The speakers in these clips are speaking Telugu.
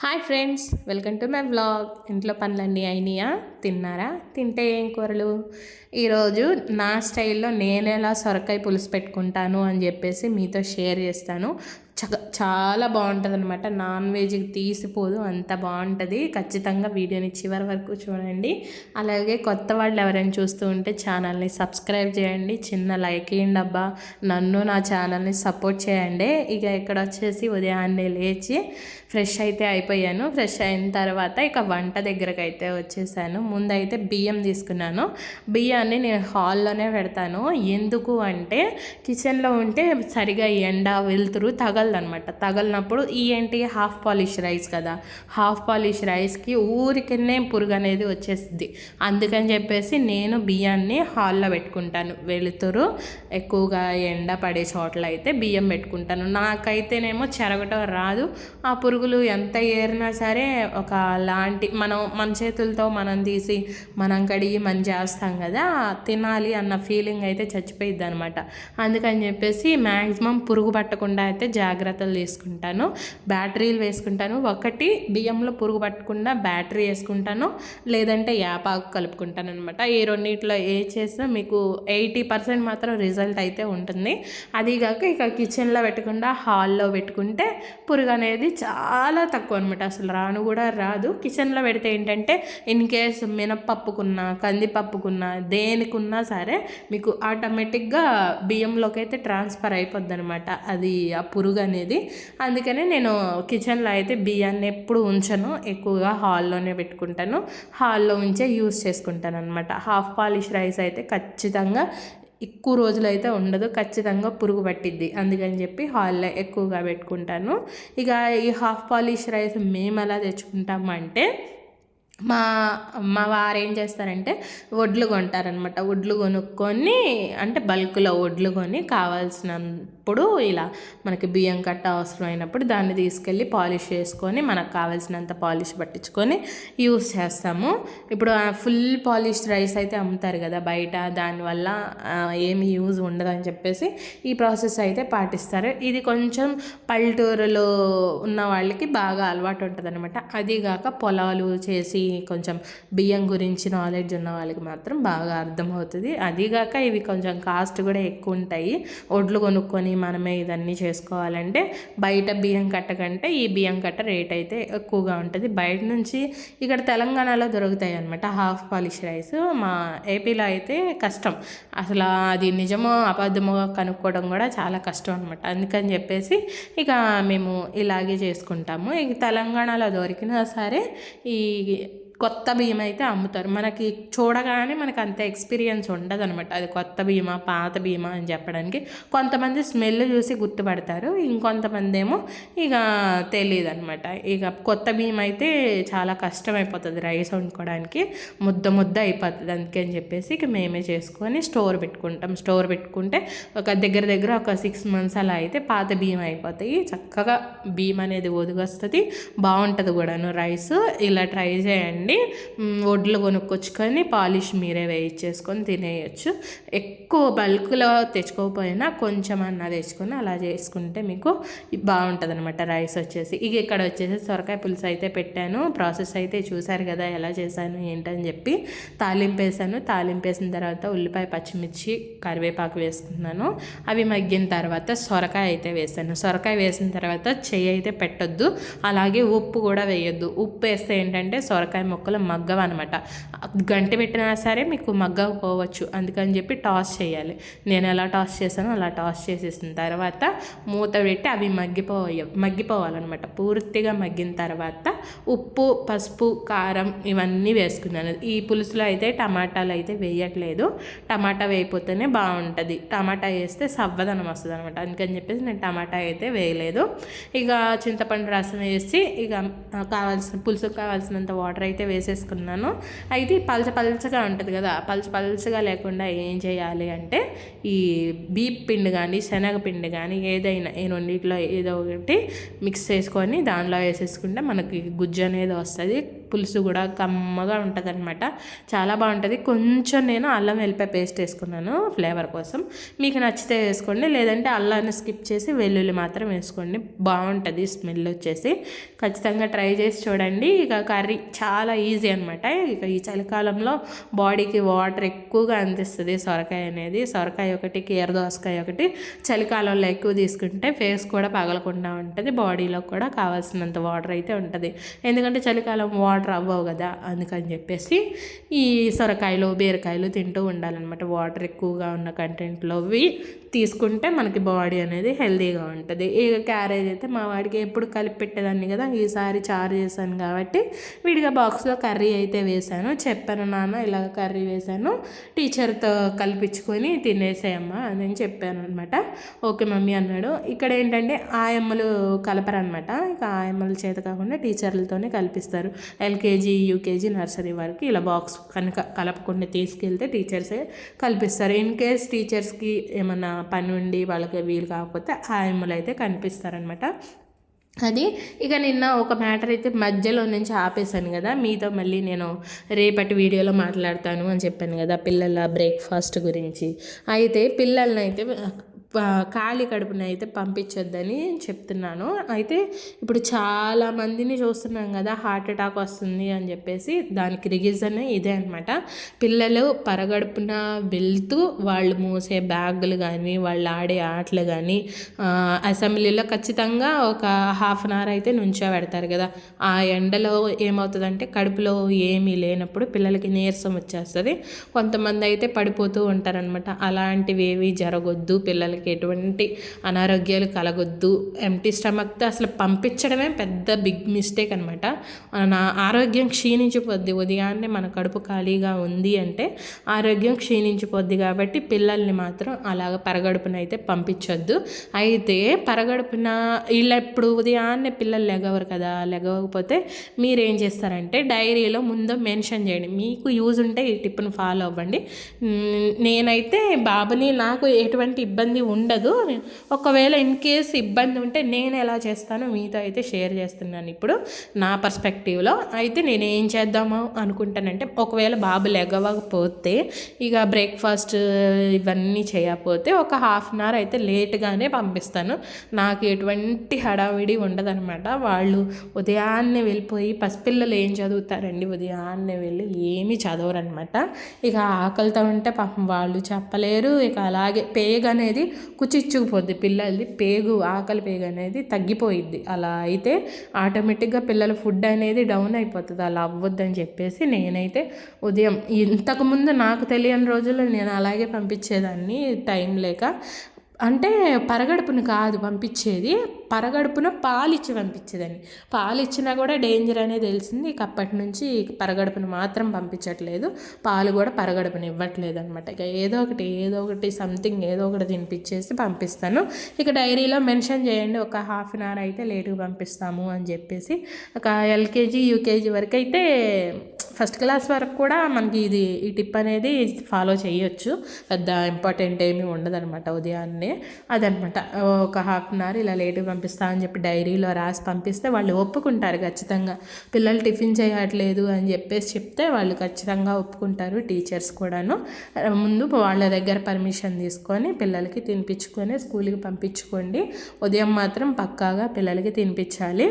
Hi friends welcome to my vlog. ఇంట్లో పనులన్నీ అయినాయా? తిన్నారా? తింటే ఏం కూరలు? ఈరోజు నా స్టైల్లో నేను ఎలా సొరకాయ పులుసు పెట్టుకుంటాను అని చెప్పేసి మీతో షేర్ చేస్తాను. చ చాలా బాగుంటుంది అనమాట నాన్ వెజ్కి తీసిపోదు అంత బాగుంటుంది. ఖచ్చితంగా వీడియోని చివరి వరకు చూడండి. అలాగే కొత్త వాళ్ళు ఎవరైనా చూస్తూ ఉంటే ఛానల్ని సబ్స్క్రైబ్ చేయండి. చిన్న లైక్ ఇవ్వండి అబ్బా. నన్ను నా ఛానల్ని సపోర్ట్ చేయండి. ఇక ఇక్కడ వచ్చేసి ఉదయాన్నే లేచి ఫ్రెష్ అయితే అయిపోయాను. ఫ్రెష్ అయిన తర్వాత ఇక వంట దగ్గరకు అయితే వచ్చేసాను. ముందైతే బియ్యం తీసుకున్నాను. బియ్యాన్ని నేను హాల్లోనే పెడతాను. ఎందుకు అంటే కిచెన్లో ఉంటే సరిగా ఎండ వెలుతురు తగలదనమాట తగలినప్పుడు ఈ ఏంటి? హాఫ్ పాలిష్ రైస్ కదా. హాఫ్ పాలిష్ రైస్కి ఊరికనే పురుగు అనేది వచ్చేస్తుంది అందుకని చెప్పేసి నేను బియ్యాన్ని హాల్లో పెట్టుకుంటాను. వెలుతురు ఎక్కువగా ఎండ పడే చోట్ల అయితే బియ్యం పెట్టుకుంటాను. నాకైతేనేమో చెరగటం రాదు. ఆ పురుగులు ఎంత ఏరినా సరే ఒక లాంటి మనం మన చేతులతో మనం తీసి మనం కడిగి మనం చేస్తాం కదా తినాలి అన్న ఫీలింగ్ అయితే చచ్చిపోయిద్ది అనమాట అందుకని చెప్పేసి మ్యాక్సిమం పురుగు పట్టకుండా అయితే జాగ్రత్తలు తీసుకుంటాను. బ్యాటరీలు వేసుకుంటాను. ఒకటి బియ్యంలో పురుగు పట్టకుండా బ్యాటరీ వేసుకుంటాను. లేదంటే యాపాకు కలుపుకుంటాను అనమాట ఈ రెండింటిలో ఏ చేసినా మీకు ఎయిటీ పర్సెంట్ మాత్రం రిజల్ట్ అయితే ఉంటుంది. అదిగాక ఇక కిచెన్లో పెట్టకుండా హాల్లో పెట్టుకుంటే పురుగు అనేది చాలా తక్కువ అనమాట అసలు రాను కూడా రాదు. కిచెన్లో పెడితే ఏంటంటే ఇన్ కేస్ మినప్పప్పుకున్నా కందిపప్పుకున్నా దేనికున్నా సరే మీకు ఆటోమేటిక్గా బియ్యంలోకి అయితే ట్రాన్స్ఫర్ అయిపోద్ది అనమాట అది ఆ పురుగు అనేది. అందుకనే నేను కిచెన్లో అయితే బియ్యాన్ని ఎప్పుడు ఉంచను ఎక్కువగా హాల్లోనే పెట్టుకుంటాను. హాల్లో ఉంచే యూస్ చేసుకుంటాను అనమాట హాఫ్ పాలిష్ రైస్ అయితే ఖచ్చితంగా ఎక్కువ రోజులు అయితే ఉండదు ఖచ్చితంగా పురుగు పట్టిద్ది. అందుకని చెప్పి హాల్లో ఎక్కువగా పెట్టుకుంటాను. ఇక ఈ హాఫ్ పాలిష్ రైస్ మేము ఎలా తెచ్చుకుంటామంటే మా మా వారు ఏం చేస్తారంటే వడ్లు కొంటారనమాట వడ్లు కొనుక్కొని అంటే బల్క్లో వడ్లు కొని కావాల్సినప్పుడు ఇలా మనకి బియ్యం కట్ట అవసరమైనప్పుడు దాన్ని తీసుకెళ్ళి పాలిష్ చేసుకొని మనకు కావాల్సినంత పాలిష్ పట్టించుకొని యూస్ చేస్తాము. ఇప్పుడు ఫుల్ పాలిష్ రైస్ అయితే అమ్ముతారు కదా బయట దానివల్ల ఏమి యూజ్ ఉండదని చెప్పేసి ఈ ప్రాసెస్ అయితే పాటిస్తారు. ఇది కొంచెం పల్లెటూరులో ఉన్న వాళ్ళకి బాగా అలవాటు ఉంటుంది అనమాట అదిగాక పొలాలు చేసి కొంచెం బియ్యం గురించి నాలెడ్జ్ ఉన్న వాళ్ళకి మాత్రం బాగా అర్థమవుతుంది. అదిగాక ఇవి కొంచెం కాస్ట్ కూడా ఎక్కువ ఉంటాయి. ఒడ్లు కొనుక్కొని మనమే ఇదన్నీ చేసుకోవాలంటే బయట బియ్యం కట్ట కంటే ఈ బియ్యం కట్ట రేట్ అయితే ఎక్కువగా ఉంటుంది. బయట నుంచి ఇక్కడ తెలంగాణలో దొరుకుతాయి అనమాట హాఫ్ పాలిష్ రైస్ మా ఏపీలో అయితే కష్టం. అసలు అది నిజమో అబద్ధమో కనుక్కోవడం కూడా చాలా కష్టం అనమాట అందుకని చెప్పేసి ఇక మేము ఇలాగే చేసుకుంటాము. ఇక తెలంగాణలో దొరికినా సరే ఈ కొత్త బియ్యం అయితే అమ్ముతారు. మనకి చూడగానే మనకు అంత ఎక్స్పీరియన్స్ ఉండదు అనమాట అది కొత్త బియ్యమా పాత బియ్యమా అని చెప్పడానికి. కొంతమంది స్మెల్ చూసి గుర్తుపడతారు. ఇంకొంతమంది ఏమో ఇక తెలియదు అనమాట ఇక కొత్త బియ్యం అయితే చాలా కష్టం అయిపోతుంది రైస్ వండుకోవడానికి. ముద్ద ముద్ద అయిపోతుంది అందుకని చెప్పేసి ఇక మేమే చేసుకొని స్టోర్ పెట్టుకుంటాం. స్టోర్ పెట్టుకుంటే ఒక దగ్గర దగ్గర ఒక సిక్స్ మంత్స్ అలా అయితే పాత బియ్యం అయిపోతాయి. చక్కగా బియ్యం అనేది ఒదిగొస్తుంది. బాగుంటుంది కూడాను రైస్. ఇలా ట్రై చేయండి. వడ్లు కొనుక్కొచ్చుకొని పాలిష్ మీరే వేయించేసుకొని తినేయచ్చు. ఎక్కువ బల్క్లో తెచ్చుకోకపోయినా కొంచెం అన్న తెచ్చుకొని అలా చేసుకుంటే మీకు బాగుంటుంది అనమాట రైస్ వచ్చేసి. ఇక ఇక్కడ వచ్చేసి సొరకాయ పులుసు అయితే పెట్టాను. ప్రాసెస్ అయితే చూసారు కదా ఎలా చేశాను ఏంటని చెప్పి. తాలింపు వేసాను. తాలింపు వేసిన తర్వాత ఉల్లిపాయ పచ్చిమిర్చి కరివేపాకు వేసుకున్నాను. అవి మగ్గిన తర్వాత సొరకాయ అయితే వేసాను. సొరకాయ వేసిన తర్వాత చెయ్యి అయితే పెట్టొద్దు. అలాగే ఉప్పు కూడా వేయొద్దు. ఉప్పు వేస్తే ఏంటంటే సొరకాయ మొక్కలు మగ్గవన్నమాట గంట పెట్టినా సరే మీకు మగ్గకపోవచ్చు అందుకని చెప్పి టాస్ చేయాలి. నేను ఎలా టాస్ చేశానో అలా టాస్ చేసేసిన తర్వాత మూత పెట్టి అవి మగ్గిపోయ మగ్గిపోవాలన్నమాట. పూర్తిగా మగ్గిన తర్వాత ఉప్పు పసుపు కారం ఇవన్నీ వేసుకున్నాను. ఈ పులుసులో అయితే టమాటాలు అయితే వేయట్లేదు. టమాటా వేయపోతేనే బాగుంటుంది. టమాటా వేస్తే సవ్వదనం వస్తుంది అనమాట అందుకని చెప్పేసి నేను టమాటా అయితే వేయలేదు. ఇక చింతపండు రసం వేసి ఇక కావాల్సిన పులుసుకు కావాల్సినంత వాటర్ అయితే వేసేసుకున్నాను. అయితే పలచ పలచగా ఉంటుంది కదా పలచ పలచగా లేకుండా ఏం చేయాలి అంటే ఈ బీప్ పిండి కానీ శనగపిండి కానీ ఏదైనా ఈ రెండిట్లో ఏదో ఒకటి మిక్స్ చేసుకొని దానిలో వేసేసుకుంటే మనకి గుజ్జు అనేది వస్తుంది. పులుసు కూడా కమ్మగా ఉంటుంది అనమాట చాలా బాగుంటుంది. కొంచెం నేను అల్లం వెల్లిపాయ పేస్ట్ వేసుకున్నాను ఫ్లేవర్ కోసం. మీకు నచ్చితే వేసుకోండి లేదంటే అల్లాన్ని స్కిప్ చేసి వెల్లుల్లి మాత్రం వేసుకోండి. బాగుంటుంది స్మెల్ వచ్చేసి. ఖచ్చితంగా ట్రై చేసి చూడండి. ఇక కర్రీ చాలా ఈజీ అనమాట ఇక ఈ చలికాలంలో బాడీకి వాటర్ ఎక్కువగా అందిస్తుంది సొరకాయ అనేది. సొరకాయ ఒకటి కీర దోసకాయ ఒకటి చలికాలంలో ఎక్కువ తీసుకుంటే ఫేస్ కూడా పగలకుండా ఉంటుంది. బాడీలో కూడా కావాల్సినంత వాటర్ అయితే ఉంటుంది. ఎందుకంటే చలికాలం వాటర్ అవ్వవు కదా అందుకని చెప్పేసి ఈ సొరకాయలు బీరకాయలు తింటూ ఉండాలన్నమాట. వాటర్ ఎక్కువగా ఉన్న కంటెంట్లోవి తీసుకుంటే మనకి బాడీ అనేది హెల్తీగా ఉంటుంది. ఇక క్యారేజ్ అయితే మా వాడికి ఎప్పుడు కలిపి పెట్టేదాన్ని కదా ఈసారి చారు చేశాను కాబట్టి విడిగా బాక్స్లో కర్రీ అయితే వేశాను. చెప్పాను నాన్న ఇలా కర్రీ వేశాను టీచర్తో కల్పించుకొని తినేసేయమ్మా అని చెప్పాను అనమాట ఓకే మమ్మీ అన్నాడు. ఇక్కడ ఏంటంటే ఆయమ్మలు కలపరనమాట ఇక ఆయమ్మల చేత కాకుండా టీచర్లతోనే కల్పిస్తారు. ఎల్కేజీ యూకేజీ నర్సరీ వరకు ఇలా బాక్స్ కనుక కలపకుండా తీసుకెళ్తే టీచర్సే కల్పిస్తారు. ఇన్ కేస్ టీచర్స్కి ఏమన్నా పని ఉండి వాళ్ళకి వీలు కాకపోతే ఆయమ్మలు అయితే కనిపిస్తారనమాట అది ఇక నిన్న ఒక మ్యాటర్ అయితే మధ్యలో నుంచి ఆపేశాను కదా మీతో మళ్ళీ నేను రేపటి వీడియోలో మాట్లాడతాను అని చెప్పాను కదా పిల్లల బ్రేక్ఫాస్ట్ గురించి. అయితే పిల్లల్ని అయితే ఖాళీ కడుపున అయితే పంపించొద్దని చెప్తున్నాను. అయితే ఇప్పుడు చాలా మందిని చూస్తున్నాం కదా హార్ట్ అటాక్ వస్తుంది అని చెప్పేసి దానికి రీజన్ ఇదే అనమాట పిల్లలు పరగడుపున వెళ్తూ వాళ్ళు మూసే బ్యాగులు కానీ వాళ్ళు ఆడే ఆటలు కానీ అసెంబ్లీలో ఖచ్చితంగా ఒక హాఫ్ అన్ అవర్ అయితే నుంచో పెడతారు కదా. ఆ ఎండలో ఏమవుతుందంటే కడుపులో ఏమీ లేనప్పుడు పిల్లలకి నీరసం వచ్చేస్తుంది. కొంతమంది అయితే పడిపోతూ ఉంటారనమాట అలాంటివి ఏవి జరగొద్దు పిల్లలకి. వాళ్ళకి ఎటువంటి అనారోగ్యాలు కలగొద్దు. ఎంటీ స్టమక్తో అసలు పంపించడమే పెద్ద బిగ్ మిస్టేక్ అనమాట నా ఆరోగ్యం క్షీణించిపోద్ది. ఉదయాన్నే మన కడుపు ఖాళీగా ఉంది అంటే ఆరోగ్యం క్షీణించిపోద్ది కాబట్టి పిల్లల్ని మాత్రం అలాగ పరగడుపున అయితే పంపించొద్దు. అయితే పరగడుపున వీళ్ళ ఇప్పుడు ఉదయాన్నే పిల్లలు లెగవరు కదా లెగవకపోతే మీరేం చేస్తారంటే డైరీలో ముందు మెన్షన్ చేయండి. మీకు యూజ్ ఉంటే ఈ టిప్ను ఫాలో అవ్వండి. నేనైతే బాబుని నాకు ఎటువంటి ఇబ్బంది ఉండదు. ఒకవేళ ఇన్ కేస్ ఇబ్బంది ఉంటే నేను ఎలా చేస్తానో మీతో అయితే షేర్ చేస్తున్నాను ఇప్పుడు నా పర్స్పెక్టివ్లో అయితే నేను ఏం చేద్దామో అనుకుంటానంటే ఒకవేళ బాబు లెగవకపోతే ఇక బ్రేక్ఫాస్ట్ ఇవన్నీ చేయకపోతే ఒక హాఫ్ అన్ అవర్ అయితే లేట్గానే పంపిస్తాను. నాకు ఎటువంటి హడావిడి ఉండదనమాట వాళ్ళు ఉదయాన్నే వెళ్ళిపోయి పసిపిల్లలు ఏం చదువుతారండి? ఉదయాన్నే వెళ్ళి ఏమీ చదవరనమాట ఇక ఆకలితో ఉంటే పాపం వాళ్ళు చెప్పలేరు. ఇక అలాగే పేగ్ అనేది కుచిచ్చుకుపోద్ది. పిల్లలది పేగు ఆకలి పేగు అనేది తగ్గిపోయిద్ది. అలా అయితే ఆటోమేటిక్గా పిల్లల ఫుడ్ అనేది డౌన్ అయిపోతుంది. అలా అవ్వద్దని చెప్పేసి నేనైతే ఉదయం ఇంతకుముందు నాకు తెలియని రోజుల్లో నేను అలాగే పంపించేదాన్ని టైం లేక అంటే పరగడుపును కాదు పంపించేది. పరగడుపున పాలిచ్చి పంపించేదని పాలిచ్చినా కూడా డేంజర్ అనేది తెలిసింది. ఇక అప్పటి నుంచి పరగడుపును మాత్రం పంపించట్లేదు. పాలు కూడా పరగడుపున ఇవ్వట్లేదు అనమాట ఇక ఏదో ఒకటి ఏదో ఒకటి సంథింగ్ ఏదో ఒకటి తినిపించేసి పంపిస్తాను. ఇక డైరీలో మెన్షన్ చేయండి. ఒక హాఫ్ అన్ అవర్ అయితే లేటుగా పంపిస్తాము అని చెప్పేసి. ఒక ఎల్కేజీ యూకేజీ వరకు అయితే ఫస్ట్ క్లాస్ వరకు కూడా మనకి ఇది ఈ టిప్ అనేది ఫాలో చేయొచ్చు. పెద్ద ఇంపార్టెంట్ ఏమీ ఉండదనమాట ఉదయాన్నే. అదనమాట ఒక హాఫ్ అన్ అవర్ ఇలా లేట్గా పంపిస్తా అని చెప్పి డైరీలో రాసి పంపిస్తే వాళ్ళు ఒప్పుకుంటారు ఖచ్చితంగా. పిల్లలు టిఫిన్ చేయట్లేదు అని చెప్పేసి చెప్తే వాళ్ళు ఖచ్చితంగా ఒప్పుకుంటారు టీచర్స్ కూడాను. ముందు వాళ్ళ దగ్గర పర్మిషన్ తీసుకొని పిల్లలకి తినిపించుకొని స్కూల్కి పంపించుకోండి. ఉదయం మాత్రం పక్కాగా పిల్లలకి తినిపించాలి.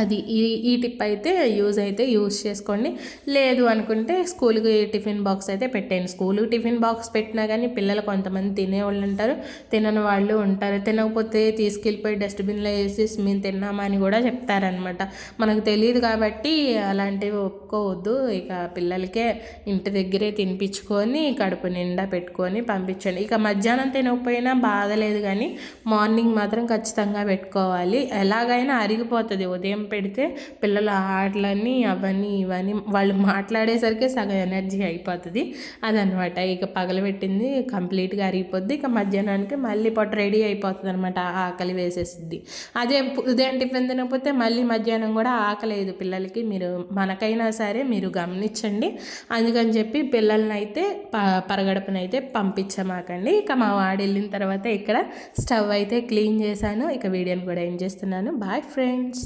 అది ఈ ఈ టిప్ అయితే యూజ్ అయితే యూజ్ చేసుకోండి. లేదు అనుకుంటే స్కూల్కి టిఫిన్ బాక్స్ అయితే పెట్టండి స్కూల్ టిఫిన్ బాక్స్ పెట్టినా కానీ పిల్లలు కొంతమంది తినేవాళ్ళు ఉంటారు. తినని వాళ్ళు ఉంటారు. తినకపోతే తీసుకెళ్ళిపోయి డస్ట్బిన్లో వేసి మేము తిన్నామని కూడా చెప్తారనమాట మనకు తెలియదు కాబట్టి అలాంటివి ఒప్పుకోవద్దు. ఇక పిల్లలకే ఇంటి దగ్గరే తినిపించుకొని కడుపు నిండా పెట్టుకొని పంపించండి. ఇక మధ్యాహ్నం తినకపోయినా బాధలేదు కానీ మార్నింగ్ మాత్రం ఖచ్చితంగా పెట్టుకోవాలి. ఎలాగైనా అరిగిపోతుంది. ఉదయం పెడితే పిల్లల ఆటలన్నీ అవన్నీ ఇవన్నీ వాళ్ళు మాట్లాడేసరికి సగం ఎనర్జీ అయిపోతుంది. అదనమాట. ఇక పగలబెట్టింది కంప్లీట్గా అరిగిపోద్ది. ఇక మధ్యాహ్నానికి మళ్ళీ పొట్ట రెడీ అయిపోతుంది అనమాట ఆకలి వేసేస్తుంది అదే ఉదయం టిఫిన్ తినకపోతే మళ్ళీ మధ్యాహ్నం కూడా ఆకలేదు పిల్లలకి. మీరు మనకైనా సరే మీరు గమనించండి. అందుకని చెప్పి పిల్లల్ని అయితే ప పరగడపనైతే పంపించమాకండి. ఇక మా వాడు వెళ్ళిన తర్వాత ఇక్కడ స్టవ్ అయితే క్లీన్ చేశాను. ఇక వీడియోని కూడా ఏం చేస్తున్నాను. Bye friends.